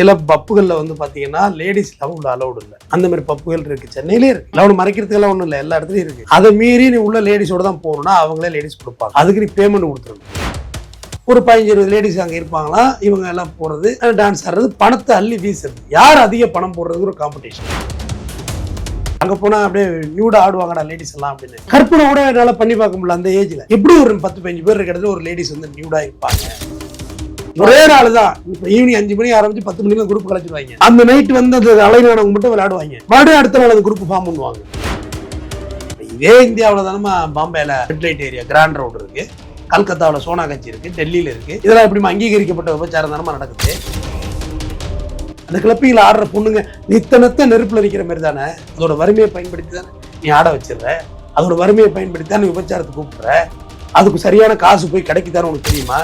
சில பப்புகளில் வந்து பார்த்தீங்கன்னா லேடிஸ் லவ் உள்ள அலௌடு இல்லை. அந்த மாதிரி பப்புகள் இருக்கு. சென்னையிலே இருக்கு. இல்லை மறைக்கிறதுக்கெல்லாம் ஒன்றும் இல்லை. எல்லா இடத்துலையும் இருக்கு. அதை மீறி நீ உள்ள லேடிஸோட தான் போகணும்னா அவங்களே லேடிஸ் கொடுப்பாங்க. அதுக்கு நீ பேமெண்ட் கொடுத்துருங்க ஒரு பதினஞ்சு இருபது லேடிஸ் அங்கே இருப்பாங்களா? இவங்க எல்லாம் போகிறது டான்ஸ் ஆடுறது பணத்தை அள்ளி வீசுறது. யார் அதிக பணம் போடுறது ஒரு காம்படிஷன் அங்க போனா அப்படியே நியூடா ஆடுவாங்கடா லேடிஸ் எல்லாம் அப்படின்னு. கற்பனை கூட என்னால பண்ணி பார்க்க முடியல அந்த ஏஜ்ல எப்படி ஒரு பத்து பதினஞ்சு பேர் இருக்கிறது ஒரு லேடிஸ் வந்து நியூடா இருப்பாங்க? ஒரே நாள் தான் இப்போ ஈவினிங் அஞ்சு மணி ஆரம்பிச்சு பத்து மணிக்கு குரூப் கலைச்சிருவாங்க அந்த நைட் வந்து அந்த அலைநாடகம் மட்டும் விளையாடுவாங்க. மறுபடியும் அடுத்த நாள் அந்த குரூப் ஃபார்ம் பண்ணுவாங்க. இதே இந்தியாவில் தானே பாம்பேல red light area Grant road இருக்கு. கல்கத்தாவில் சோனாகச்சி இருக்கு டெல்லியில இருக்கு. இதெல்லாம் எப்படி அங்கீகரிக்கப்பட்ட விபச்சாரம் தானமா நடக்குது. அந்த கிளப்பிங்கில் ஆடுற பொண்ணுங்க நித்த நெருப்பில் நெருப்புல நிற்கிற மாதிரி தானே. அதோட வறுமையை பயன்படுத்தி தானே நீ ஆட வச்சிடுற. அதோட வறுமையை பயன்படுத்தி தான் நீ விபச்சாரத்தை கூப்பிடுற. அதுக்கு சரியான காசு போய் கிடைக்குதான்னு உனக்கு தெரியுமா?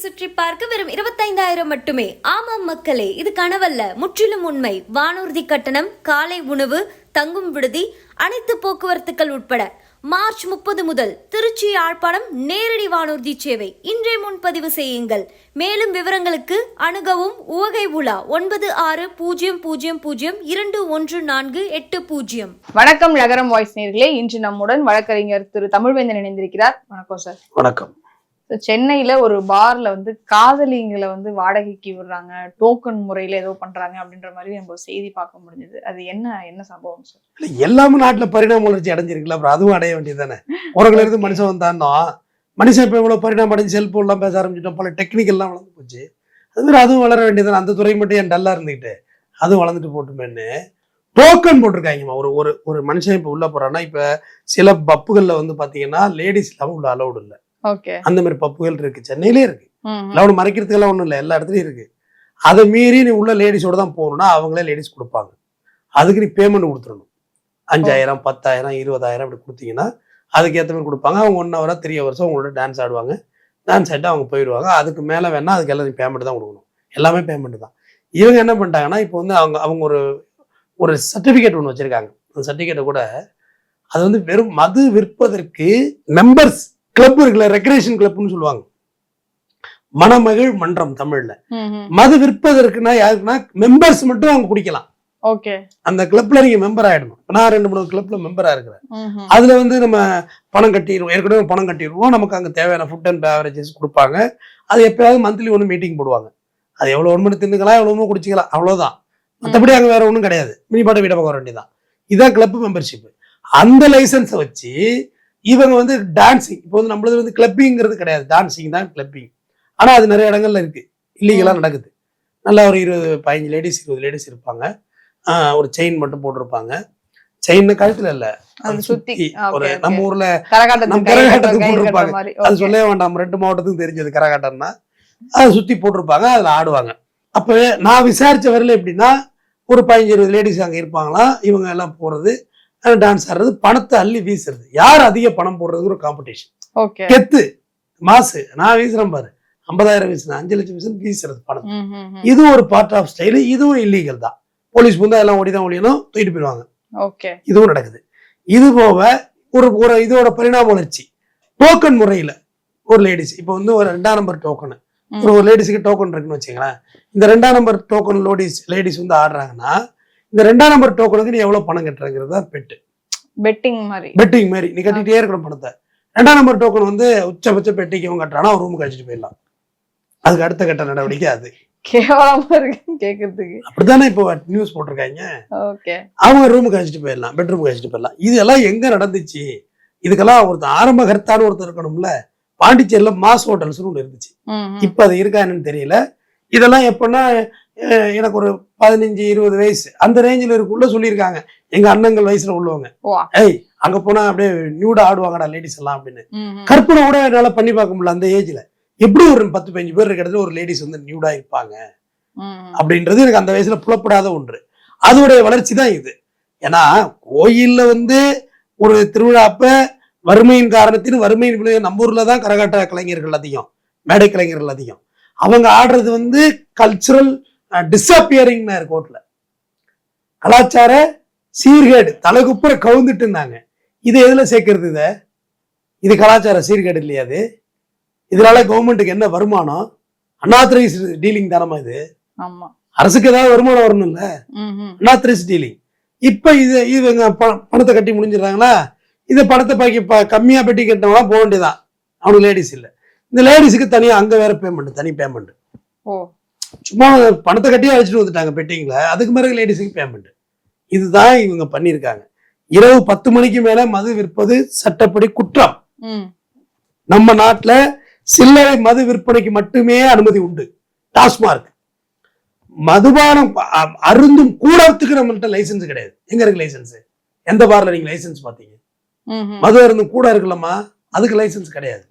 சுற்றி பார்க்க வெறும் இருபத்தைந்தாயிரம் மட்டுமே. ஆமாம் மக்களே இது கனவல்ல. முற்றிலும் உண்மை. வானூர்தி கட்டணம் காலை உணவு தங்கும் விடுதி அனைத்து போக்குவரத்துக்கள் உட்பட. மார்ச் முப்பது முதல் திருச்சி யாழ்ப்பாணம் நேரடி வானூர்தி சேவை. இன்றே முன்பதிவு செய்யுங்கள். மேலும் விவரங்களுக்கு அணுகவும் உவகை உலா ஒன்பது ஆறு பூஜ்ஜியம் பூஜ்ஜியம் பூஜ்ஜியம் இரண்டு ஒன்று நான்கு எட்டு பூஜ்ஜியம். வணக்கம் நகரம் வாய்ஸ் நேர்களே. இன்று நம்முடன் வழக்கறிஞர் திரு தமிழ்வேந்தன் இணைந்திருக்கிறார். வணக்கம் சார். வணக்கம். சென்னையில ஒரு பார்ல வந்து காதலிங்களை வந்து வாடகைக்கு விடுறாங்க. டோக்கன் முறையில ஏதோ பண்றாங்க அப்படின்ற மாதிரி நம்ம செய்தி பார்க்க முடிஞ்சது. அது என்ன என்ன சம்பவம் சார் இல்லை எல்லாமே நாட்டுல பரிணாம வளர்ச்சி அடைஞ்சிருக்குல்ல அப்புறம் அதுவும் அடைய வேண்டியது தானே உரங்கள் இருந்து மனுஷன் வந்தானோ மனுஷன் இப்போ எவ்வளோ பரிணாமம் அடைஞ்சு செல்போன்லாம் பேச ஆரம்பிச்சிட்டோம் பல டெக்னிக்கல்லாம் வளர்ந்து போச்சு. அது மாதிரி அதுவும் வளர வேண்டியது அந்த துறை மட்டும் ஏன் டல்லாக இருந்துக்கிட்டு அதுவும் வளர்ந்துட்டு போட்டுமேன்னு டோக்கன் போட்டிருக்காங்கம்மா. ஒரு ஒரு ஒரு மனுஷன் இப்போ உள்ளே போகிறான்னா இப்போ சில பப்புகளில் வந்து பார்த்தீங்கன்னா லேடிஸ் இல்லாமல் உள்ள அலௌடு இல்லை. அந்த மாதிரி பப்புகள் இருக்கு. சென்னையிலே இருக்கு. ஒன்று மறைக்கிறதுக்கெல்லாம் ஒன்றும் இல்லை. எல்லா இடத்துலையும் இருக்கு. அதை மீறி நீ உள்ள லேடிஸோட தான் போகணும்னா அவங்களே லேடிஸ் கொடுப்பாங்க. அதுக்கு நீ பேமெண்ட் கொடுத்துடணும். அஞ்சாயிரம் பத்தாயிரம் இருபதாயிரம் அப்படி கொடுத்தீங்கன்னா அதுக்கு ஏற்ற மாதிரி கொடுப்பாங்க. அவங்க ஒன் ஹவரா த்ரீ ஹவர்ஸோ உங்களோட டான்ஸ் ஆடுவாங்க. டான்ஸ் ஆகிட்டு அவங்க போயிடுவாங்க. அதுக்கு மேலே வேணா அதுக்கு எல்லாம் பேமெண்ட் தான் கொடுக்கணும். எல்லாமே பேமெண்ட் தான். இவங்க என்ன பண்ணிட்டாங்கன்னா இப்போ வந்து அவங்க அவங்க ஒரு ஒரு சர்டிஃபிகேட் ஒன்று வச்சிருக்காங்க. அந்த சர்டிஃபிகேட்டை கூட அது வந்து வெறும் மது விற்பதற்கு மெம்பர்ஸ் கிளப் இருக்குல்ல ரெக்ரேஷன் கிளப்னு சொல்லுவாங்க. மணமகிழ் மன்றம் தமிழ்ல. மது விற்பதற்குன்னா யாருக்குன்னா மெம்பர்ஸ் மட்டும் அவங்க குடிக்கலாம். ஓகே. அந்த கிளப்ல நீங்க மெம்பர் ஆயிடணும். நான் ரெண்டு மூணு கிளப்ல மெம்பரா இருக்கிறேன். அதுல வந்து நம்ம பணம் கட்டிடுவோம். ஏற்கனவே பணம் கட்டிடுவோம். நமக்கு அங்க தேவையான ஃபுட் அண்ட் பேவரேஜஸ் கொடுப்பாங்க. அது எப்பயாவது மந்த்லி ஒன்று மீட்டிங் போடுவாங்க. அது எவ்வளோ ஒன்று மணி தின்னுக்கலாம் எவ்வளோ குடிச்சிக்கலாம். அவ்வளவுதான். மற்றபடி அங்க வேற ஒன்றும் கிடையாது. மினி பாட்ட வீட பக்கம் வர வேண்டியதான் இதான் கிளப் மெம்பர்ஷிப் அந்த லைசன்ஸை வச்சு இவங்க வந்து டான்சிங் இப்போ வந்து நம்மளது வந்து கிளப்பிங்கிறது கிடையாது. டான்சிங் தான் கிளப்பிங் ஆனா அது நிறைய இடங்கள்ல இருக்கு. இல்லீகலா நடக்குது. நல்லா ஒரு இருபது பதினஞ்சு லேடிஸ் இருபது லேடிஸ் இருப்பாங்க. ஒரு செயின் மட்டும் போட்டிருப்பாங்க. செயின் கழுத்துல இல்ல. அது சுத்தி. ஒரு. நம்ம ஊர்ல கரகாட்டத்துக்கு போட்டிருப்பாங்க. அது. சொல்லவே வேண்டாம். ரெண்டு மாவட்டத்துக்கும் தெரிஞ்சது கரகாட்டம்னா. அதை சுத்தி போட்டிருப்பாங்க. அதுல ஆடுவாங்க. அப்ப நான் விசாரிச்ச வரையில எப்படின்னா ஒரு பதினஞ்சு இருபது லேடிஸ் அங்க இருப்பாங்களாம். இவங்க எல்லாம் போறது. டான்ஸ் ஆடுறது பணத்தை அள்ளி வீசுறது. யார் அதிக பணம் போடுறது ஒரு காம்படிஷன் கெத்து மாசு. நான் வீசுறேன் பாரு. ஐம்பதாயிரம் வீசுறேன் அஞ்சு லட்சம் வீசுறேன் வீசுறது பணம். இது ஒரு பார்ட் ஆஃப் ஸ்டைல் இதுவும் இல்லீகல் தான். போலீஸ் புந்தா எல்லாம் ஓடி தான் ஒழியணும் தூக்கிட்டு போயிடுவாங்க. இதுவும் நடக்குது. இது போக ஒரு ஒரு இதோட பரிணாம வளர்ச்சி. டோக்கன் முறையில ஒரு லேடிஸ் இப்போ வந்து ஒரு ரெண்டாம் நம்பர் டோக்கன். ஒரு ஒரு லேடிஸுக்கு டோக்கன் இருக்குன்னு வச்சுங்களேன் இந்த ரெண்டாம் நம்பர் டோக்கன் லோடிஸ் லேடிஸ் வந்து ஆடுறாங்கன்னா இந்த ரெண்டாம் நம்பர் டோக்கனுக்கு நீ எவ்வளவு பணம் கட்டுறங்கிறது தான் பெட்டு பெட்டிங் மாதிரி. பெட்டிங் மாதிரி. நீ கட்டிட்டே இருக்கணும் பணத்தை. ரெண்டாம் நம்பர் டோக்கன் வந்து உச்சபட்ச பெட்டிக்கு இவன் கட்டுறானா ஒரு ரூமுக்கு அழைச்சிட்டு போயிடலாம். அதுக்கு அடுத்த கட்ட நடவடிக்கை அது. கேவலமா இருக்கு கேக்குறதுக்கு. அப்படித்தானே இப்போ நியூஸ் போட்டிருக்காங்க? ஓகே. அவங்க ரூமுக்கு அழைச்சிட்டு போயிடலாம் பெட்ரூமுக்கு அழைச்சிட்டு போயிடலாம். இதெல்லாம் எங்க நடந்துச்சு? இதுக்கெல்லாம் ஒருத்தர் ஆரம்ப கர்த்தான்னு ஒருத்தர் இருக்கணும்ல. பாண்டிச்சேரியில மாஸ் ஹோட்டல்ஸ்னு ஒன்று இருந்துச்சு. இப்ப அது இருக்கா என்னன்னு தெரியல. இதெல்லாம் எப்படின்னா எனக்கு ஒரு பதினஞ்சு இருபது வயசு. அந்த ரேஞ்சில் இருக்குள்ள சொல்லியிருக்காங்க. எங்க அண்ணங்கள் வயசுல உள்ளவங்க. ஏய் அங்க போனா அப்படியே நியூடா ஆடுவாங்கடா லேடிஸ் எல்லாம் அப்படின்னு. கற்பனை கூட என்னால பண்ணி பார்க்க முடியல அந்த ஏஜ்ல எப்படி ஒரு பத்து பதினஞ்சு பேர் இருக்கிற இடத்துல ஒரு லேடிஸ் வந்து நியூடா இருப்பாங்க? அப்படின்றது எனக்கு அந்த வயசுல புலப்படாத ஒன்று. அதோடைய வளர்ச்சி தான் இது. ஏன்னா கோயில்ல வந்து ஒரு திருவிழா அப்ப வறுமையின் காரணத்தின் வறுமையின் விளைவு நம்ம ஊர்ல தான் கரகாட்ட கலைஞர்கள் அதிகம் மேடை கலைஞர்கள் அதிகம். அவங்க ஆடுறது வந்து கல்ச்சுரல் டிஸப்பியரிங் கோர்ட்ல கலாச்சார சீர்கேடு தலைகுப்புற கவுந்துட்டு இருந்தாங்க இது எதுல சேர்க்கறது இத? இது கலாச்சார சீர்கேடு இல்லையா அது? இதனால கவர்மெண்ட்டுக்கு என்ன வருமானம்? அன்ஆத்தரைஸ் டீலிங் தானமா இது? அரசுக்கு ஏதாவது வருமானம் வரணும்ல. அன்ஆத்தரைஸ் டீலிங் இப்ப இது இவங்க பணத்தை கட்டி முடிஞ்சிடறாங்களா? இந்த பணத்தை பாக்கி கம்மியா பெட்டி கட்டினவங்க போக வேண்டியதான் அவனுக்கு லேடிஸ் இல்ல. இந்த லேடிஸுக்கு தனியா அங்க வேற பேமெண்ட் தனி பேமெண்ட் ஓ. சும்மா பணத்தை கட்டி அழைச்சிட்டு வந்துட்டாங்க பெட்டிங்ல அதுக்கு பிறகு லேடிஸுக்கு பேமெண்ட் இதுதான் இவங்க பண்ணியிருக்காங்க. இரவு பத்து மணிக்கு மேல மது விற்பது சட்டப்படி குற்றம். நம்ம நாட்டுல சில்லறை மது விற்பனைக்கு மட்டுமே அனுமதி உண்டு. டாஸ்மார்க். மதுபானம் அருந்தும் கூடத்துக்கு நம்மள்ட்ட லைசென்ஸ் கிடையாது. எங்க இருக்கு லைசென்ஸ் எந்த பார்ல நீங்க லைசென்ஸ் பாத்தீங்க. மது அருந்தும் கூட இருக்குல்லம்மா அதுக்கு லைசென்ஸ் கிடையாது.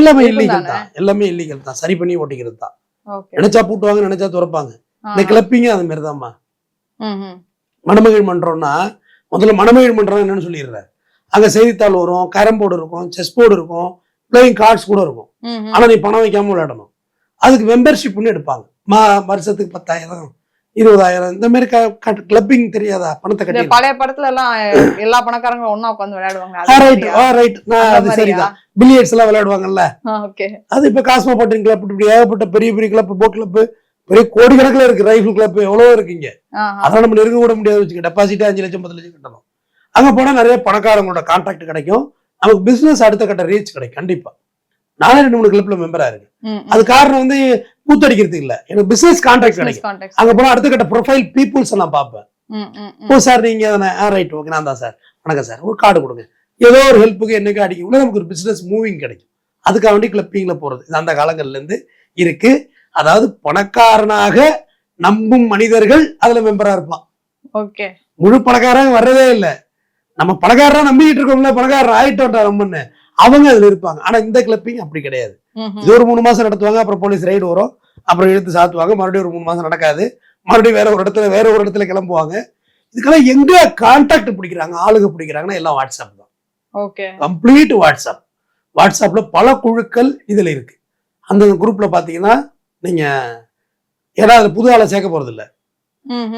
எல்லாமே இல்லீகல் தான்? எல்லாமே இல்லீகல் தான். சரி பண்ணி ஓட்டிக்கிறது தான். நினைச்சா பூட்டுவாங்க நினைச்சா துறப்பாங்க. இந்த கிளப்பிங்க அது மாதிரி தான்மா மணமகிழ் மன்றம்னா முதல்ல மணமகிழ் மன்றம் என்னன்னு சொல்லிடுறேன். அங்க செய்தித்தாள் வரும் கேரம் போர்டு இருக்கும் செஸ் போர்டு இருக்கும் பிளேயிங் கார்ட்ஸ் கூட இருக்கும். ஆனா நீ பணம் வைக்காம விளையாடணும். அதுக்கு மெம்பர்ஷிப்னு எடுப்பாங்க. மா வருஷத்துக்கு பத்தாயிரம். இருபதாயிரம். இந்த மாதிரி கிளப்பிங் தெரியாதா? பணத்தை கட்டி பழைய படத்துல எல்லாம் எல்லா பணக்காரங்களும் ஒண்ணா உட்கார்ந்து விளையாடுவாங்க? சரிதான். பில்லியர்ட்ஸ் எல்லாம் விளையாடுவாங்கல்ல? அது இப்ப காஸ்மோபாட்டின் கிளப் இப்படி ஏகப்பட்ட பெரிய பெரிய கிளப் போட் கிளப் பெரிய கோடிக்கணக்கில் இருக்கு. ரைஃபிள் கிளப் எவ்வளவோ இருக்குங்க. அதெல்லாம் நம்ம நெருங்க கூட முடியாது. வச்சுக்க. டெபாசிட் அஞ்சு லட்சம் பத்து லட்சம் கட்டணும். அங்க போனா நிறைய பணக்காரங்களோட கான்டாக்ட் கிடைக்கும். நமக்கு பிசினஸ் அடுத்த கட்ட ரீச் கிடைக்கும். கண்டிப்பா. நானே ரெண்டு மூணு கிளப்ல மெம்பரா இருக்கு. அது காரணம் வந்து கூத்தடிக்கிறதுக்கு இல்ல. எனக்கு பிசினஸ் கான்டாக்ட் கிடைக்கும். அங்க போனா அடுத்த கட்ட ப்ரொஃபைல் பீப்புள்ஸ் நான் பார்ப்பேன். ஓ சார் நீங்க ரைட் ஓகே நான் தான் சார் வணக்கம் சார் ஒரு கார்டு கொடுங்க. ஏதோ ஒரு ஹெல்ப்புக்கு என்னைக்கு அடிக்கும். நமக்கு ஒரு பிசினஸ் மூவிங் கிடைக்கும். அதுக்காக வேண்டி கிளப்பிங்ல போறது. இது அந்த காலங்கள்ல இருந்து இருக்கு. அதாவது பணக்காரனாக நம்பும் மனிதர்கள் அதுல மெம்பரா இருப்பான். ஓகே முழு பணக்காரங்க வர்றதே இல்ல. நம்ம பணக்காரரா நம்பிக்கிட்டு இருக்கோம்ல பணக்காரர் ஆயிட்டோம்டா நம்மன்னு அவங்க அதுல இருப்பாங்க. ஆனா இந்த கிளப்பிங் அப்படி கிடையாது. இது ஒரு மூணு மாசம் நடத்துவாங்க அப்புறம் போலீஸ் ரைடு வரும். அப்புறம் இழுத்து சாத்துவாங்க. மறுபடியும் ஒரு மூணு மாசம் நடக்காது. மறுபடியும் வேற ஒரு இடத்துல வேற ஒரு இடத்துல கிளம்புவாங்க. இதுக்கெல்லாம் எங்க கான்டாக்ட் பிடிக்கிறாங்க? ஆளுங்க பிடிக்கிறாங்கன்னா எல்லாம் வாட்ஸ்அப் தான். ஓகே. கம்ப்ளீட் வாட்ஸ்அப் வாட்ஸ்அப்ல பல குழுக்கள் இதுல இருக்கு. அந்த குரூப்ல பாத்தீங்கன்னா நீங்க ஏன்னா அதுல புது ஆளை சேர்க்க போறது இல்ல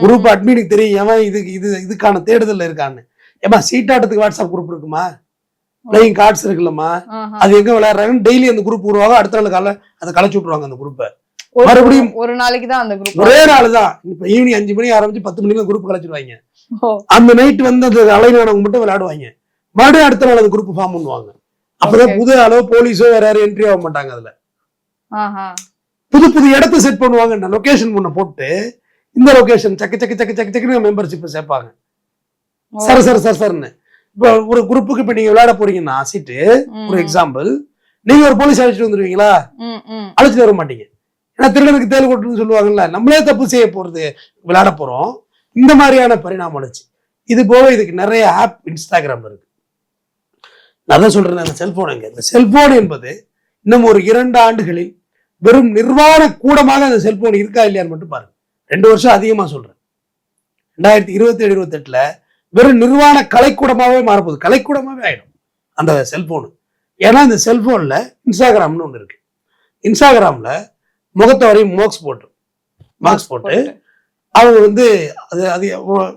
குரூப் அட்மினுக்கு தெரியும் எவன் இதுக்கு இது இதுக்கான தேடுதல்ல இருக்கான்னு. ஏமா சீட்டாட்டத்துக்கு வாட்ஸ்அப் குரூப் இருக்குமா? பிளேயிங் கார்ட்ஸ் இருக்குல்லம்மா. அது எங்க விளையாடுறாங்கன்னு டெய்லி அந்த குரூப் உருவாக அடுத்த நாள் காலை அதை களைச்சு விட்டுருவாங்க அந்த குரூப்பை மறுபடியும் ஒரு நாளைக்கு தான் அந்த குரூப் ஒரே நாள் தான் இப்ப ஈவினிங் அஞ்சு மணி ஆரம்பிச்சு பத்து மணிக்கு குரூப் கலைச்சிடுவாங்க. அந்த நைட் வந்து அந்த அலைநாடகம் மட்டும் விளையாடுவாங்க. மறுபடியும் அடுத்த நாள் அந்த குரூப் ஃபார்ம் பண்ணுவாங்க. அப்பதான். புது ஆளோ போலீஸோ வேற யாரும் என்ட்ரி ஆக மாட்டாங்க அதுல. புது புது இடத்த செட் பண்ணுவாங்க. லொகேஷன் முன்ன போட்டு இந்த லொகேஷன் சக்கு சக்கு சக்கு சக்கு சக்குன்னு மெம்பர்ஷிப் சேர்ப்பாங்க. சர சர சர சரன்னு. இப்போ ஒரு குரூப்புக்கு இப்ப நீங்க விளையாட போறீங்கன்னா சீட்டு ஒரு. எக்ஸாம்பிள் நீங்க ஒரு போலீஸ் அழைச்சிட்டு வந்துருவீங்களா. அழைச்சிட்டு வர மாட்டீங்க. ஏன்னா திருடனுக்கு தேல் கொட்டுன்னு சொல்லுவாங்கல்ல நம்மளே தப்பு செய்ய போறது விளையாட போறோம். இந்த மாதிரியான பரிணாமம் அடைச்சு இது போக இதுக்கு நிறைய ஆப் இன்ஸ்டாகிராம் இருக்கு. நான் தான் சொல்றேன் அந்த செல்போனுங்க இந்த செல்போன் என்பது இன்னும் ஒரு இரண்டு ஆண்டுகளில் வெறும் நிர்வாண கூடமாக அந்த செல்போன் இருக்கா இல்லையான்னு மட்டும் பாருங்க. ரெண்டு வருஷம் அதிகமா சொல்றேன். ரெண்டாயிரத்தி இருபத்தி ஏழு இருபத்தெட்டுல வெறும் நிர்வாண கலைக்கூடமாவே மாறப்போகுது. கலைக்கூடமாவே ஆயிடும். அந்த செல்போனு ஏன்னா இந்த செல்போன்ல இன்ஸ்டாகிராம்னு ஒன்று இருக்கு. இன்ஸ்டாகிராம்ல முகத்தை வரையும் மோக்ஸ் போட்டு மார்க்ஸ் போட்டு அவங்க வந்து அது அது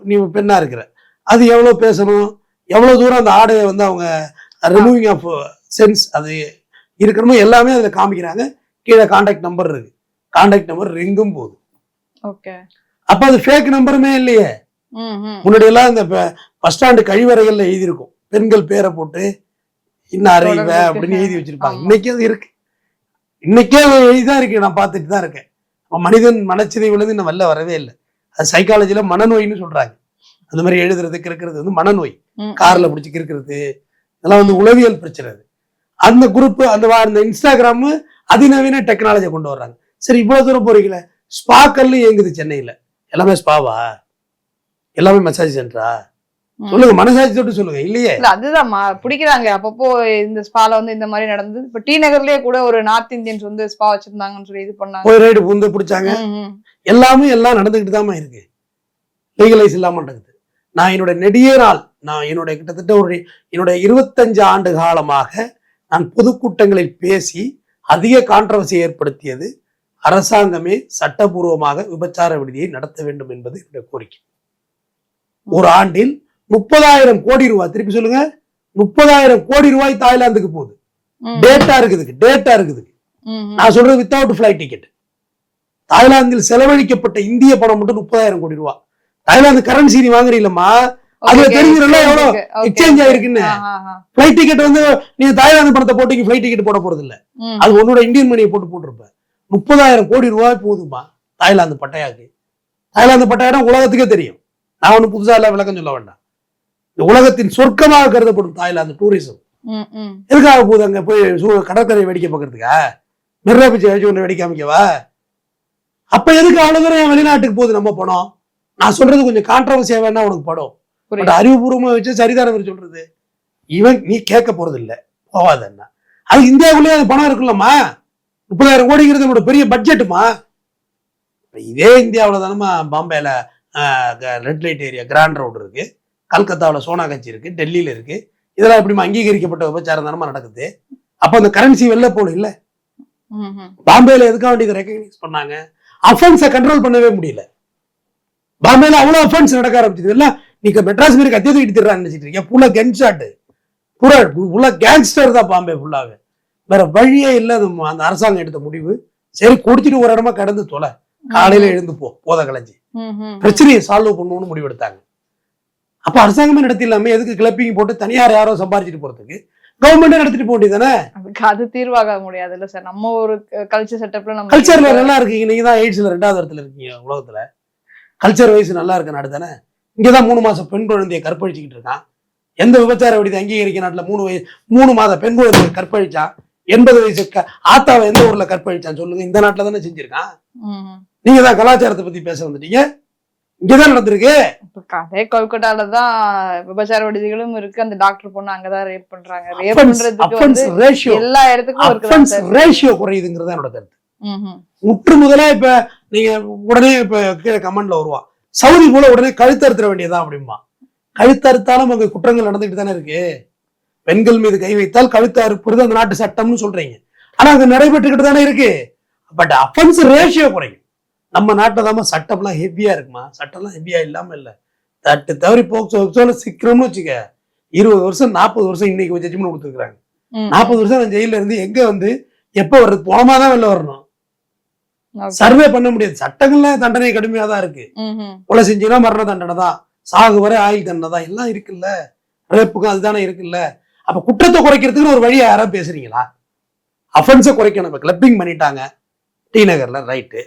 நீ பெண்ணா இருக்கிற அது எவ்வளோ பேசணும் எவ்வளோ தூரம் அந்த ஆடையை வந்து அவங்க ரிமூவிங் ஆஃப் சென்ஸ் அது இருக்கணுமோ எல்லாமே அதில் காமிக்கிறாங்க. கீழே காண்டாக்ட் நம்பர் இருக்கு. காண்டாக்ட் நம்பர் ரிங்கும் போகுது. ஓகே அப்போ அது ஃபேக் நம்பருமே இல்லையே. முன்னாடி எல்லாம் இந்த பஸ் ஸ்டாண்டு கழிவறைகள்ல எழுதியிருக்கும். பெண்கள் பேரை போட்டு இன்னாரு இவ. அப்படின்னு எழுதி வச்சிருப்பாங்க. இன்னைக்கு அது இருக்கு. இன்னைக்கே எழுதிதான் இருக்கு. நான் பார்த்துட்டு தான் இருக்கேன். மனிதன் மனச்சிதைவுலேருந்து இன்னும் வெளில வரவே இல்லை. அது சைக்காலஜில மனநோய்னு சொல்றாங்க. அந்த மாதிரி எழுதுறது கிறுக்கிறது வந்து மனநோய். கார்ல பிடிச்சி கிறுக்கிறது. இதெல்லாம் வந்து உளவியல் பிரச்சனை அது. அந்த குரூப் அந்த அந்த இன்ஸ்டாகிராம் அதிநவீன டெக்னாலஜியை கொண்டு வர்றாங்க. சரி இவ்வளவு தூரம் போறீங்களே? ஸ்பாக்கர்ல இயங்குது சென்னையில. எல்லாமே ஸ்பாவா எல்லாமே மசாஜ் சென்டரா. சொல்லுங்க மனசாட்சி தொட்டு சொல்லுங்க இல்லையே? இல்ல அதுதான் பிடிக்கிறாங்க அப்பப்போ இந்த ஸ்பால வந்து இந்த மாதிரி நடந்தது. இப்ப டி நகர்லயே கூட ஒரு நார்த் இந்தியன்ஸ் வந்து ஸ்பா வச்சிருந்தாங்கன்னு சொல்லி இது பண்ணாங்க. போய் ரைடு புந்து பிடிச்சாங்க. எல்லாமே எல்லாம் நடந்துகிட்டு தாமா இருக்கு. லீகலைஸ் இல்லாம நடக்குது. நான் என்னோட நெடிய நாள் நான் என்னுடைய கிட்டத்தட்ட ஒரு என்னுடைய இருபத்தஞ்சு ஆண்டு காலமாக நான் பொதுக்கூட்டங்களில் பேசி அதிக கான்ட்ரவர்சி ஏற்படுத்தியது அரசாங்கமே சட்டபூர்வமாக விபச்சார விடுதியை நடத்த வேண்டும் என்பது என்னுடைய கோரிக்கை. ஒரு ஆண்டில் முப்பதாயிரம் கோடி ரூபாய். திருப்பி சொல்லுங்க. முப்பதாயிரம் கோடி ரூபாய் தாய்லாந்துக்கு போகுது. டேட்டா இருக்குதுக்கு டேட்டா ம். நான் சொல்றது வித்தவுட் ஃபிளைட் டிக்கெட் தாய்லாந்தில் செலவழிக்கப்பட்ட இந்திய பணம் மட்டும் முப்பதாயிரம் கோடி ரூபாய். தாய்லாந்து கரன்சி நீ வாங்குறீங்களம்மா அதுல exchange எவ்வளவு? okay. ஆயிருக்குன்னு. ஃபிளைட் டிக்கெட் வந்து நீ தாய்லாந்து பணத்தை போட்டு ஃபிளைட் டிக்கெட் போட போறது இல்ல அது உன்னோட இந்தியன் மணியை போட்டு போட்டிருப்ப. முப்பதாயிரம் கோடி ரூபாய் போகுதுமா தாய்லாந்து பட்டையாக்கு. தாய்லாந்து பட்டையானா உலகத்துக்கே தெரியும். நான் ஒண்ணு புதுசா எல்லாம் விளக்கம் சொல்ல வேண்டாம். இந்த உலகத்தின் சொர்க்கமாக கருதப்படும் தாய்லாந்து டூரிசம். எதுக்காக போகுது அங்க போய் கடற்கரை வேடிக்கை பார்க்கறதுக்கா? மிர்ரா பிச்சை வச்சு ஒன்று வேடிக்கை அமைக்கவா அப்ப எதுக்கு என் வெளிநாட்டுக்கு போகுது நம்ம பணம்? நான் சொல்றது கொஞ்சம் கான்ட்ரவர்சியா வேணா உனக்கு படம். பட். அறிவுபூர்வமா வச்சு சரிதான இவர் சொல்றது? இவன் நீ கேட்க போறது இல்ல. போவாதன்னா அது இந்தியாவுக்குள்ளேயே அது பணம் இருக்குல்லம்மா. முப்பதாயிரம் கோடிங்கிறது நம்மளோட பெரிய பட்ஜெட்டுமா இதே இந்தியாவில் தானம்மா பாம்பேல red light area Grant road இருக்கு. கல்கத்தாவில் சோனாகச்சி இருக்கு டெல்லியில இருக்கு. இதெல்லாம் எப்படிமா அங்கீகரிக்கப்பட்ட விபச்சாரம் தானமா நடக்குது? அப்ப அந்த கரன்சி வெளில போகணும் இல்ல. பாம்பேல எதுக்காக வேண்டி இதை ரெக்கக்னைஸ் பண்ணாங்க? அஃபென்ஸை கண்ட்ரோல் பண்ணவே முடியல. பாம்பேல அவ்வளவு அஃபென்ஸ் நடக்க ஆரம்பிச்சது. எல்லாம் நீங்க மெட்ராஸ் மாரி கத்திய தூக்கிட்டு திடுறான்னு நினைச்சிட்டு இருக்கீங்க. ஃபுல்லா கன் ஷாட் பூரா ஃபுல்லா கேங்ஸ்டர் தான் பாம்பே ஃபுல்லாவே வேற வழியே இல்ல. அந்த அரசாங்கம் எடுத்த முடிவு. சரி குடிச்சிட்டு ஒரு இடமா கடந்து தொலை. காலையில எழுந்து போ போத கலைஞ்சி. பிரச்சனையை சால்வ் பண்ணணும்னு முடிவெடுத்தாங்க. அப்ப அரசாங்கமே நடத்தி இல்லாம எதுக்கு கிளப்பிங் போட்டு தனியார் யாரோ சம்பாரிச்சிட்டு போறதுக்கு? கவர்மெண்டே நடத்திட்டு போக வேண்டியதானே அது தீர்வாக முடியாதுல்ல சார் நம்ம ஒரு கல்ச்சர் செட்டப்ல நம்ம கல்ச்சர்ல நல்லா இருக்கீங்க. நீங்க தான் எய்ட்ஸ்ல ரெண்டாவது இடத்துல இருக்கீங்க உலகத்துல. கல்ச்சர் வைஸ் நல்லா இருக்க நாடு தானே? இங்கதான் மூணு மாசம் பெண் குழந்தையை கற்பழிச்சுக்கிட்டு இருக்கான். எந்த விபச்சார விடுதி அங்கீகரிக்க நாட்டுல மூணு வயசு மூணு மாத பெண் குழந்தையை கற்பழிச்சான். எண்பது வயசு ஆத்தாவை எந்த ஊர்ல கற்பழிச்சான் சொல்லுங்க. இந்த நாட்டுல தானே செஞ்சிருக்கான். நீங்க தான் கலாச்சாரத்தை பத்தி பேச வந்துட்டீங்க. இங்கதான் நடந்திருக்கு. இப்ப அதே கொல்கட்டால தான் விபச்சார விடுதிகளும் இருக்கு. அந்த டாக்டர் பொண்ணு அங்கதான் ரேப் பண்றாங்க. ரேப் பண்றதுக்கு எல்லா இடத்துக்கும் ரேஷியோ குறையுதுங்கிறது என்னோட கருத்து. முற்று முதலா இப்ப நீங்க உடனே இப்ப கீழே கமெண்ட்ல வருவான் சவுதி போல உடனே கழுத்தறுத்துற வேண்டியதா அப்படிம்பா. கழுத்தறுத்தாலும் அங்க குற்றங்கள் நடந்துகிட்டு தானே இருக்கு. பெண்கள் மீது கை வைத்தால் கழுத்து அறுப்புறது அந்த நாட்டு சட்டம்னு சொல்றீங்க. ஆனா அங்க நடைபெற்றுக்கிட்டு தானே இருக்கு. பட் அஃபென்ஸ் ரேஷியோ குறையும். நம்ம நாட்டில் தான் சட்டம்லாம் ஹெவியா இருக்குமா? சட்டம்லாம் ஹெவியா இல்லாம இல்ல. தட்டு தவறி போக்சோல சிக்கிறோம்னு வச்சுக்க இருபது வருஷம் நாற்பது வருஷம் இன்னைக்கு ஜட்ஜ்மெண்ட் கொடுத்துருக்காங்க ம், நாற்பது வருஷம் நான் ஜெயில இருந்து எங்க வந்து எப்ப வர்றது? போனமா தான் வெளில வரணும். சர்வே பண்ண முடியாது. சட்டங்கள்ல தண்டனை கடுமையா தான் இருக்கு. கொலை செஞ்சுனா மரண தண்டனை தான். சாகு வரை ஆயுள் தண்டனை தான். எல்லாம் இருக்குல்ல. ரேப்புக்கும் அதுதானே இருக்குல்ல. அப்ப குற்றத்தை குறைக்கிறதுக்கு ஒரு வழியா யாராவது பேசுறீங்களா? அஃபென்ஸை குறைக்கணும். இப்ப கிளப்பிங் பண்ணிட்டாங்க. டி நகர்ல ரைட்டு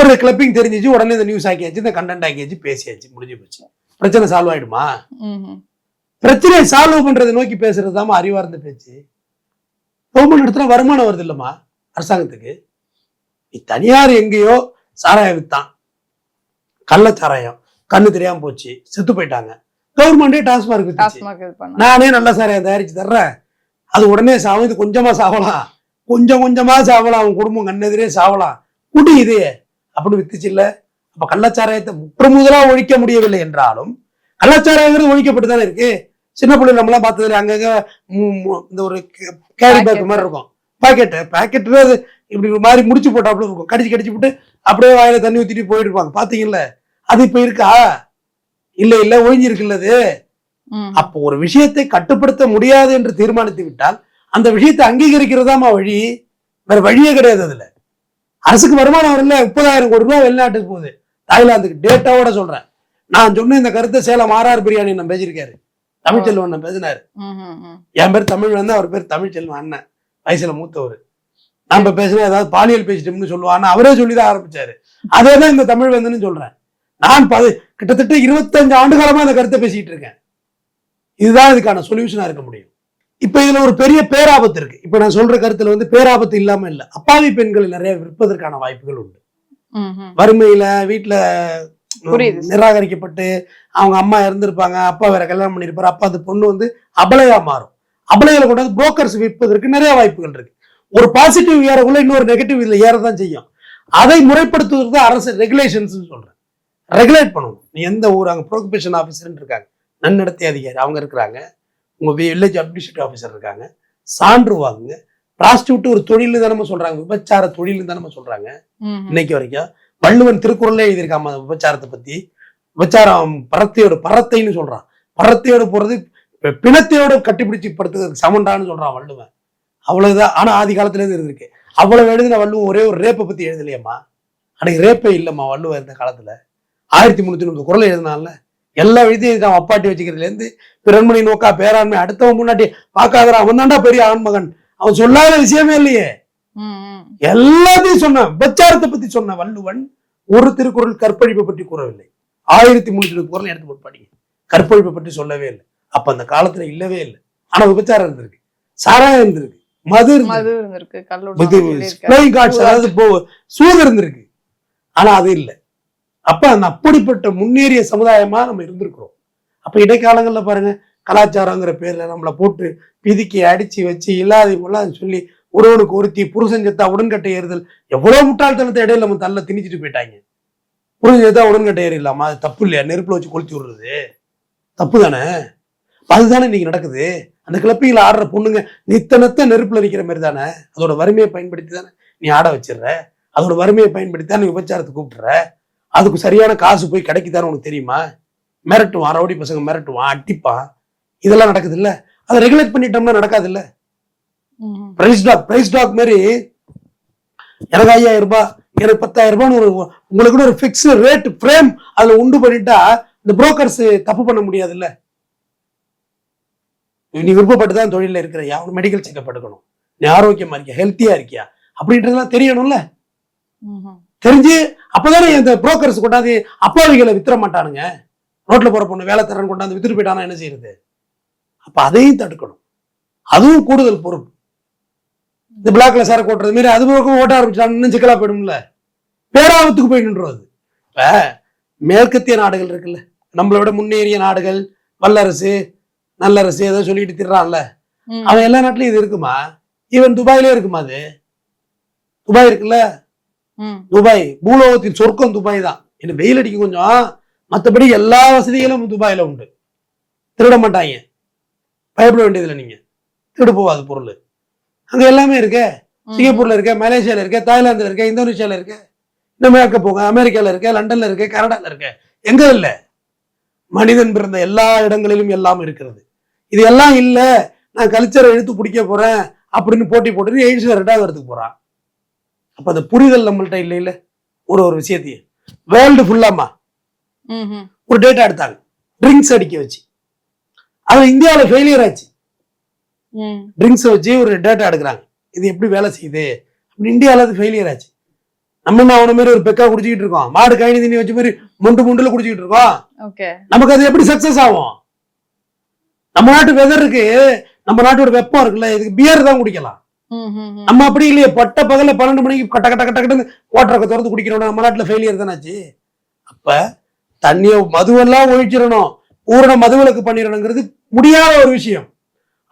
ஒரு கிளப்பிங் தெரிஞ்சிச்சு உடனே இந்த நியூஸ் ஆக்கியாச்சு இந்த கண்டென்ட் ஆக்கியாச்சு பேசியாச்சு முடிஞ்சு போச்சு. பிரச்சனை சால்வ் ஆயிடுமா. பிரச்சனையை சால்வ் பண்றதை நோக்கி பேசுறது தாமா அறிவார்ந்த பேச்சு. கவர்மெண்ட் இடத்துல வருமானம் வருது இல்லம்மா அரசாங்கத்துக்கு. நீ தனியார் எங்கேயோ சாராயம் வித்தான். கள்ள சாராயம் கண்ணு தெரியாம போச்சு செத்து போயிட்டாங்க. கவர்மெண்டே டாஸ்மார்க் நானே நல்ல சாராயம் தயாரிச்சு தர்றேன். அது உடனே சாவும் இது கொஞ்சமா சாவலாம். கொஞ்சம் கொஞ்சமா சாவலாம் அவன் குடும்பம் கண்ணெதிரே சாவலாம். குடி அப்படின்னு வித்துச்சு இல்ல. அப்ப கள்ளச்சாராயத்தை முற்று முதலா ஒழிக்க முடியவில்லை என்றாலும் கள்ளச்சாராயங்கிறது ஒழிக்கப்பட்டு தானே இருக்கு? சின்ன பிள்ளைங்க நம்மளாம் பார்த்ததுல அங்கங்க இந்த ஒரு கேரி பேக். மாதிரி இருக்கும். பாக்கெட்டு பாக்கெட்டு அது இப்படி ஒரு மாதிரி முடிச்சு போட்டாப்புல இருக்கும். கடிச்சு கடிச்சு விட்டு அப்படியே வாயில தண்ணி ஊத்திட்டு போயிட்டு இருப்பாங்க. பாத்தீங்கல்ல? அது இப்ப இருக்கா? இல்ல இல்ல ஒழிஞ்சிருக்குல்ல அது? அப்போ ஒரு விஷயத்தை கட்டுப்படுத்த முடியாது என்று தீர்மானித்து விட்டால் அந்த விஷயத்தை அங்கீகரிக்கிறதாமா வழி? வேற வழியே கிடையாது அதுல. அரசுக்கு வருமானம் வரல முப்பதாயிரம் கோடி ரூபாய் வெளிநாட்டுக்கு போகுது. தாய்லாந்துக்கு. டேட்டாவோட சொல்றேன். நான் சொன்ன இந்த கருத்தை சேலம் ஆர்ஆர் பிரியாணி நான் பேசியிருக்காரு. தமிழ்ச்செல்வன் பேசினாரு. என் பேர் தமிழ் வந்து அவர் பேர் தமிழ்ச்செல்வன் அண்ணன். வயசுல மூத்தவர். நம்ம பேசினா ஏதாவது பாலியல் பேசிட்டோம்னு சொல்லுவான்னு அவரே சொல்லிதான் ஆரம்பிச்சாரு. அதே தான் இந்த தமிழ் வந்துன்னு சொல்றேன். நான் பது கிட்டத்தட்ட இருபத்தஞ்சு ஆண்டு காலமா இந்த கருத்தை பேசிட்டு இருக்கேன். இதுதான் இதுக்கான சொல்யூஷனா இருக்க முடியும். இப்ப இதுல ஒரு பெரிய பேராபத்து இருக்கு. இப்ப நான் சொல்ற கருத்துல வந்து பேராபத்து இல்லாம இல்ல. அப்பாவி பெண்களை நிறைய விற்பதற்கான வாய்ப்புகள் உண்டு. வறுமையில வீட்டுல. நிராகரிக்கப்பட்டு அவங்க அம்மா இறந்திருப்பாங்க அப்பா வேற கல்யாணம் பண்ணிருப்பாரு அப்பா அந்த பொண்ணு வந்து அபலையா மாறும். அபலையில கொண்டு வந்து புரோக்கர்ஸ் விற்பதற்கு நிறைய வாய்ப்புகள் இருக்கு. ஒரு பாசிட்டிவ் ஏறக்குள்ள இன்னொரு நெகட்டிவ் இதுல ஏறதான் செய்யும். அதை முறைப்படுத்துவது அரசு ரெகுலேஷன்ஸ் சொல்றேன் ரெகுலேட் பண்ணணும். நீ எந்த ஊர் அங்க ப்ரோகிபேஷன் ஆஃபீஸர் இருக்காங்க. நன்னடத்தை அதிகாரி அவங்க இருக்கிறாங்க. உங்க வில்லேஜ் அட்மினிஸ்ட்ரேட்டிவ் ஆஃபீஸர் இருக்காங்க. சான்று வாங்குங்க. ப்ராஸ்டியூட் ஒரு தொழில் தானே சொல்றாங்க. விபச்சார தொழில் தானே சொல்றாங்க. இன்னைக்கு வரைக்கும் வள்ளுவன் திருக்குறள்ல எழுதியிருக்காம விபச்சாரத்தை பத்தி. விபச்சாரம் பரத்தையோட பரத்தைன்னு சொல்றான். பரத்தையோட போறது பிணத்தையோட கட்டிப்பிடிச்சு படுத்துறதுக்கு சமண்டான்னு சொல்றான் வள்ளுவன். அவ்வளவுதான். ஆனா ஆதி காலத்துல இருந்து இருந்திருக்கு அவ்வளவு எழுதின வள்ளுவம் ஒரே ஒரு ரேப்பை பத்தி எழுதலையம்மா. அன்னைக்கு ரேப்பே இல்லம்மா வள்ளுவம் இருந்த காலத்துல. ஆயிரத்தி முன்னூத்தி முப்பது குரல் எழுதினால எல்லா எழுதியும் அவன் அப்பாட்டி வச்சுக்கிறதுல இருந்து பிறன்மணி நோக்கா பேராண்மை அடுத்தவன் முன்னாடி பார்க்காதரா அவன் தான்டா பெரிய ஆண்மகன். அவன் சொல்லாத விஷயமே இல்லையே. எல்லாத்தையும் சொன்னான். விபச்சாரத்தை பத்தி சொன்ன வள்ளுவன். ஒரு திருக்குறள் கற்பழிப்பை பற்றி கூறவில்லை. ஆயிரத்தி முன்னூத்தி இருபது குரல் எடுத்து போட்டு படிங்க. கற்பழிப்பை பற்றி சொல்லவே இல்லை. அப்ப அந்த காலத்துல இல்லவே இல்லை. ஆனா விபச்சாரம் இருந்திருக்கு. சாராயம் இருந்திருக்கு. மது இருந்திருக்கு. அதாவது சூது இருந்திருக்கு. ஆனா அது இல்லை. அப்ப அந்த அப்படிப்பட்ட முன்னேறிய சமுதாயமா நம்ம இருந்திருக்கிறோம். அப்ப இடைக்காலங்கள்ல பாருங்க கலாச்சாரங்கிற பேர்ல நம்மளை போட்டு பிதுக்கி அடிச்சு வச்சு இல்லாதவங்களாம் சொல்லி ஒருவனுக்கு ஒருத்தி புருஷன் செத்தா உடன்கட்டை ஏறுதல் எவ்வளவு முட்டாள்தனத்தை இடையில நம்ம தள்ள திணிச்சிட்டு போயிட்டாங்க. புருஷன் செத்தா உடன்கட்டை ஏறிடலாமா? அது தப்பு இல்லையா? நெருப்புல வச்சு கொளுத்தி விடுறது. தப்பு தானே? அதுதானே இன்னைக்கு நடக்குது. அந்த கிளப்பியில் ஆடுற பொண்ணுங்க நித்த நெருப்புல நிற்கிற மாதிரி தானே? அதோட வறுமையை பயன்படுத்தி தானே நீ ஆட வச்சிடுற? அதோட வறுமையை பயன்படுத்தி தானே விபச்சாரத்தை கூப்பிடுற? அதுக்கு சரியான காசு போய் கிடைக்குதான்னு உனக்கு தெரியுமா? மிரட்டுவான் ரவுடி பசங்க மிரட்டுவான் அட்டிப்பான் இதெல்லாம் நடக்குது இல்ல அதை ரெகுலேட் பண்ணிட்டோம்னா நடக்காது இல்ல பிரைஸ் டாக் பிரைஸ் டாக் மாதிரி எனக்கு ஐயாயிரம் ரூபாய் எனக்கு பத்தாயிரம் ரூபான்னு ஒரு உங்களுக்கு ஒரு ஃபிக்ஸ் ரேட் ஃப்ரேம் அதுல உண்டு பண்ணிட்டா இந்த புரோக்கர்ஸ் தப்பு பண்ண முடியாது இல்ல நீ விருப்பப்பட்டு தான் தொழில இருக்கிற அவன் மெடிக்கல் செக்அப் எடுக்கணும். நீ ஆரோக்கியமா இருக்கியா? ஹெல்த்தியா இருக்கியா? அப்படின்றதெல்லாம் தெரியணும்ல. தெரிஞ்சு அப்பதானே இந்த புரோக்கர்ஸ் கொண்டாந்து அப்பாவிகளை வித்துற மாட்டானுங்க. ரோட்ல போற பொண்ணு வேலை தரன்னு கொண்டாந்து வித்துட்டு போயிட்டானா என்ன செய்யறது? அப்ப அதையும் தடுக்கணும். அதுவும் கூடுதல் பொறுப்பு. இந்த பிளாக்ல சரக்கு ஓட்டுறது மாதிரி அது பக்கம் ஓட்ட ஆரம்பிச்சான்னு சிக்கலா போயிடும்ல. பேராபத்துக்கு போய் நின்றுவது இப்ப மேற்கத்திய நாடுகள் இருக்குல்ல. நம்மளை விட முன்னேறிய நாடுகள் வல்லரசு நல்லரசு ஏதோ சொல்லிட்டு திடுறான்ல. அவன் எல்லா நாட்டிலயும் இது இருக்குமா? ஈவன் துபாயிலே இருக்குமா அது? துபாய் இருக்குல்ல. துபாய் பூலோகத்தின் சொர்க்கம் துபாய் தான் என்ன வெயில் அடிக்கும் கொஞ்சம். மற்றபடி எல்லா வசதிகளும் துபாயில உண்டு. திருட மாட்டாங்க. பயப்பட வேண்டியதில்லை நீங்க. திருடு போவாது பொருள். அங்க எல்லாமே இருக்கு. சிங்கப்பூர்ல இருக்க மலேசியால இருக்க தாய்லாந்துல இருக்க இந்தோனேஷியால இருக்க. இன்னும் மேற்க போங்க அமெரிக்கால இருக்க லண்டன்ல இருக்க கனடால இருக்க. எங்க இல்ல? மனிதன் பிறந்த எல்லா இடங்களிலும் எல்லாம் இருக்கிறது. இது எல்லாம் இல்ல. நான் கல்ச்சரை இழுத்து பிடிக்க போறேன். அப்படின்னு போட்டி போட்டு எய்ட்ஸ் ரெண்டாவது இடத்துக்கு போறான் அப்ப அந்த புரிதல் நம்மள்ட்ட இல்லை இல்ல ஒரு ஒரு விஷயத்தையும் வேர்ல்டு ஃபுல்லாமா. ஒரு டேட்டா எடுத்தாங்க. ட்ரிங்க்ஸ் அடிக்க வச்சு. அது இந்தியாவில் ஃபெயிலியர் ஆச்சு. ட்ரிங்க்ஸை வச்சு ஒரு டேட்டா எடுக்கிறாங்க. இது எப்படி வேலை செய்யுது? அப்படின்னு இந்தியாவில் அது ஃபெயிலியர் ஆச்சு. நம்ம என்ன அவன மாதிரி ஒரு பெக்கா குடிச்சிக்கிட்டு இருக்கோம். மாடு கழனி தண்ணி வச்ச மாதிரி முண்டு முண்டுல குடிச்சிக்கிட்டு இருக்கோம். நமக்கு அது எப்படி சக்சஸ் ஆகும்? நம்ம நாட்டு வெதருக்கு நம்ம நாட்டோட வெப்பம் இருக்குல்ல. இதுக்கு பியர் தான் குடிக்கலாம். நம்ம அப்படி இல்லையே பட்ட பகல பன்னெண்டு மணிக்கு கட்ட கட்ட கட்ட கட்டன்னு ஓட்டரக்க திறந்து குடிக்கிறோம் நம்ம நாட்டுல ஃபெயிலியர் தானாச்சு. அப்ப தண்ணிய மதுவெல்லாம் ஒழிச்சிடணும். பூரண மதுவிலக்கு பண்ணிடணுங்கிறது முடியாத ஒரு விஷயம்.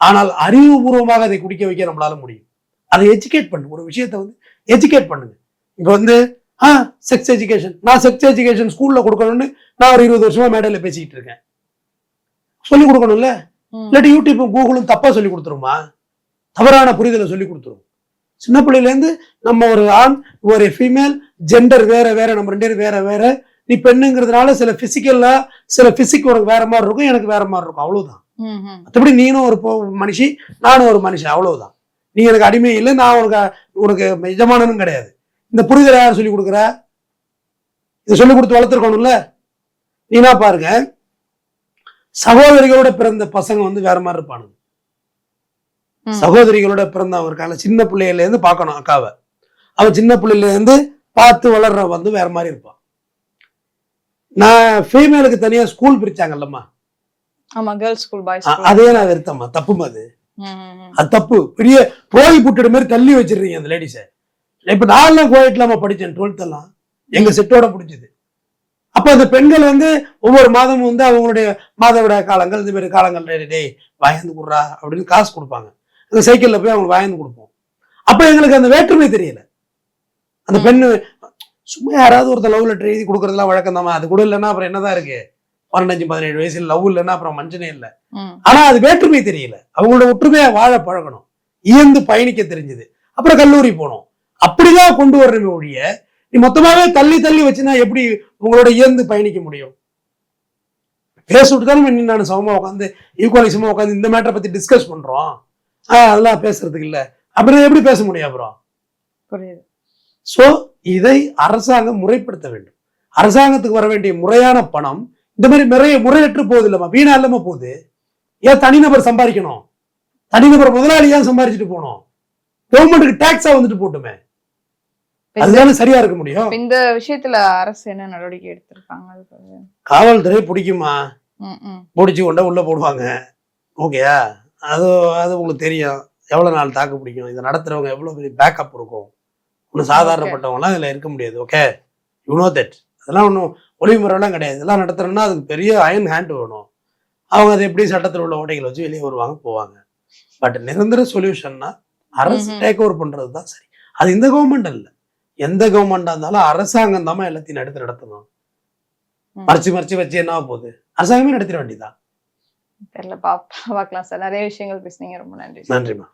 ஆனால் அறிவுபூர்வமாக அதை குடிக்க வைக்க நம்மளால முடியும். அதை எஜுகேட் பண்ணு. ஒரு விஷயத்தை வந்து எஜுகேட் பண்ணுங்க. இப்ப வந்து ஆ செக்ஸ் எஜுகேஷன் நான் செக்ஸ் எஜுகேஷன் ஸ்கூல்ல கொடுக்கணும்னு நான் ஒரு இருபது வருஷமா மேடையில பேசிக்கிட்டு இருக்கேன். சொல்லி கொடுக்கணும்ல. இல்லாட்டி யூடியூப்பும் கூகுளும் தப்பா சொல்லி கொடுத்துருமா? தவறான புரிதலை சொல்லி கொடுத்துரும். சின்ன பிள்ளையில இருந்து நம்ம ஒரு ஆண் ஒரு ஃபீமேல் ஜெண்டர் வேற வேற நம்ம ரெண்டு பேரும் வேற வேற. நீ பெண்ணுங்கிறதுனால சில பிசிக்கல்லா சில பிசிக் உனக்கு வேற மாதிரி இருக்கும் எனக்கு வேற மாதிரி இருக்கும். அவ்வளவுதான். மற்றபடி நீனும் ஒரு மனுஷி நானும் ஒரு மனுஷன் அவ்வளவுதான். நீ எனக்கு அடிமை இல்லை நான் உனக்கு உனக்கு எஜமானனும் கிடையாது. இந்த புரிதலை யார் சொல்லி கொடுக்குற? இதை சொல்லி கொடுத்து வளர்த்துருக்கணும்ல? நீனா பாருங்க சகோதரிகளோட பிறந்த பசங்க வந்து வேற மாதிரி இருப்பானுங்க. சகோதரிகளோட பிறந்தவன் இருக்காங்க சின்ன பிள்ளையில இருந்து பார்க்கணும் அக்காவை. அவன் சின்ன பிள்ளையில இருந்து பார்த்து வளர்ற வந்து வேற மாதிரி இருப்பான் நான் ஃபீமேலுக்கு தனியா ஸ்கூல் பிரிச்சாங்கல்லம்மா. ஆமா கேர்ள்ஸ் ஸ்கூல் பாய்ஸ் அதே நான் வெறுத்தம்மா. தப்புமா அது. அது தப்பு. பெரிய புரோகி புட்டுற மாதிரி தள்ளி வச்சிருக்கீங்க அந்த லேடிஸை இப்ப நான்லாம் கோயட்லாம படிச்சேன் டுவெல்த் எல்லாம். எங்க செட்டோட பிடிச்சது. அப்ப அந்த பெண்கள் வந்து ஒவ்வொரு மாதமும் வந்து அவங்களுடைய மாதவிட காலங்கள் இந்த மாதிரி காலங்கள் டேய், டேய் வாயந்து கொடுறா அப்படின்னு காசு கொடுப்பாங்க. அந்த சைக்கிள்ல போய் அவங்க வாயந்து கொடுப்போம். அப்ப எங்களுக்கு அந்த வேற்றுமை தெரியல. அந்த ம். பெண்ணு சும்மா யாராவது ஒருத்தர் லவ் லெட்டர் எழுதி கொடுக்கறதுலாம் வழக்கம் தாமா அது கூட இல்லைன்னா அப்புறம் என்னதான் இருக்கு? பன்னெண்டு பதினேழு வயசுல லவ் இல்லைன்னா அப்புறம் மஞ்சனே இல்லை. ஆனா அது வேற்றுமை தெரியல. அவங்களோட ஒற்றுமையா வாழ பழகணும். இயந்து பயணிக்க தெரிஞ்சது. அப்புறம் கல்லூரி போனோம். அப்படிதான் கொண்டு வரணுமே ஒழிய நீ மொத்தமாவே தள்ளி தள்ளி வச்சுனா எப்படி உங்களோட இயந்து பயணிக்க முடியும்? பேசிவிட்டு தானே நான் சமமா உட்காந்து ஈக்குவலிசமா உட்காந்து இந்த மேட்டரை பத்தி டிஸ்கஸ் பண்றோம். ஆஹ் அதெல்லாம் பேசுறதுக்கு இல்ல. அப்புறம் எப்படி பேச முடியும் அப்புறம்? புரியுது. சோ இதை அரசாங்கம் முறைப்படுத்த வேண்டும். அரசாங்கத்துக்கு வர வேண்டிய முறையான பணம் இந்த மாதிரி நிறைய முறையற்று போகுது இல்லம்மா. வீணா இல்லாம போகுது. ஏன் தனிநபர் சம்பாதிக்கணும்? தனிநபர் முதலாளி ஏன் சம்பாதிச்சுட்டு போகணும்? கவர்மெண்ட்டுக்கு டாக்ஸா வந்துட்டு போட்டுமே. அதுதானே சரியா இருக்க முடியும்? இந்த விஷயத்துல அரசு என்ன நடவடிக்கை எடுத்திருக்காங்க காவல்துறை பிடிக்குமா. பிடிச்சி கொண்டா உள்ள போடுவாங்க. ஓகேயா? அது அது உங்களுக்கு தெரியும். எவ்வளவு நாள் தாக்கு பிடிக்கும்? இதை நடத்துறவங்க எவ்வளவு பெரிய பேக்கப் இருக்கும்? ஒன்றும் சாதாரணப்பட்டவங்கலாம் இதுல இருக்க முடியாது. ஓகே யூ நோ தட் அதெல்லாம் ஒன்றும் ஒளிவு முறையெல்லாம் கிடையாது. இதெல்லாம் நடத்துறோம்னா அதுக்கு பெரிய அயன் ஹேண்ட் வேணும். அவங்க அதை எப்படி சட்டத்தில் உள்ள ஓட்டைகளை வச்சு வெளியே வருவாங்க போவாங்க. பட் நிரந்தர சொல்யூஷன்னா அரசு. டேக் ஓவர் பண்றது தான் சரி. அது இந்த கவர்மெண்ட் இல்ல எந்த கவர்மெண்டா இருந்தாலும் அரசாங்கம் தான் எல்லாத்தையும் எடுத்து நடத்தணும். மறைச்சு மறைச்சு வச்சு என்ன போகுது? அரசாங்கமே நடத்திட வேண்டியதான் தெரியல பாப்பா பார்க்கலாம் சார். நிறைய விஷயங்கள் பேசுனீங்க. ரொம்ப நன்றி நன்றிமா